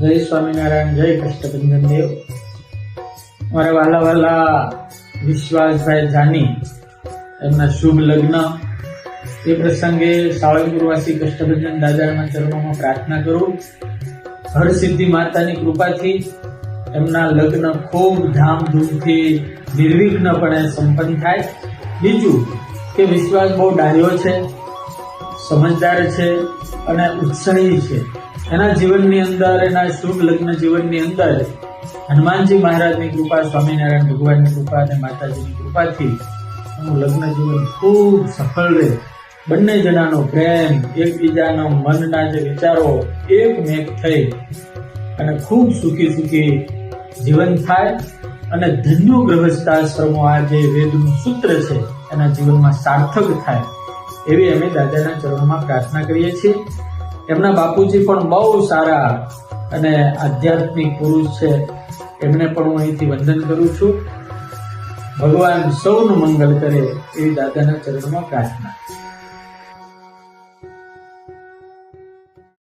જય સ્વામિનારાયણ, જય કષ્ટભંજન દેવ. મારા વાલા વાલા વિશ્વાસભાઈ જાની એમના શુભ લગ્ન. એ પ્રસંગે સાળંગપુરવાસી કષ્ટભંજન દાદાના ચરણોમાં પ્રાર્થના કરું. હરસિદ્ધિ માતાની કૃપાથી એમના લગ્ન ખૂબ ધામધૂમથી નિર્વિઘ્નપણે સંપન્ન થાય. બીજું કે વિશ્વાસ બહુ ડાયો છે, સમજદાર છે અને ઉત્સાહી છે. એના જીવનની અંદર, એના શુભ લગ્ન જીવનની અંદર હનુમાનજી મહારાજની કૃપા, સ્વામિનારાયણ ભગવાનની કૃપા અને માતાજીની કૃપાથી એનું લગ્ન જીવન ખૂબ સફળ રહે. બંને જણાનો પ્રેમ, એકબીજાનો મનના જે વિચારો એકમેક થઈ અને ખૂબ સુખી સુખી જીવન થાય અને ધન્યો ગ્રહસ્થાશ્રમો આ જે વેદનું સૂત્ર છે, એના જીવનમાં સાર્થક થાય, એવી અમે દાદાના ચરણોમાં પ્રાર્થના કરીએ છીએ. એમના બાપુજી પણ બહુ સારા અને આધ્યાત્મિક પુરુષ છે. એમને પણ હું અહીંથી વંદન કરું છું. ભગવાન સૌનું મંગલ કરે એવી દાદાના ચરણમાં પ્રાર્થના.